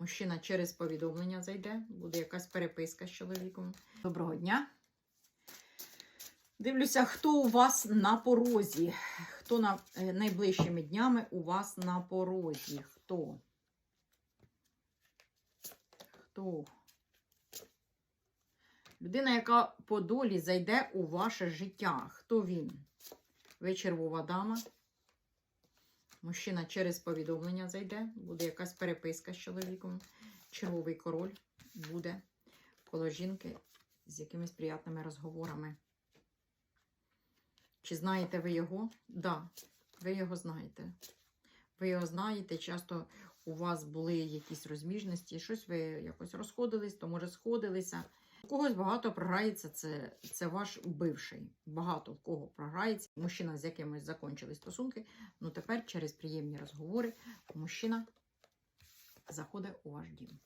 Мужчина через повідомлення зайде, буде якась переписка з чоловіком. Доброго дня. Дивлюся, хто у вас на порозі. Хто на, е, найближчими днями у вас на порозі? Хто? Хто? Людина, яка по долі зайде у ваше життя. Хто він? Ви дама. Мужчина через повідомлення зайде, буде якась переписка з чоловіком. Червовий король буде коло жінки з якимись приятними розговорами. Чи знаєте ви його? Да, ви його знаєте. Ви його знаєте, часто у вас були якісь розміжності, щось ви якось розходились, то може сходилися. У когось багато програється, це, це ваш бивший. Багато в кого програється. Мужчина, з якимось закончили стосунки, ну тепер через приємні розговори мужчина заходить у ваш дім.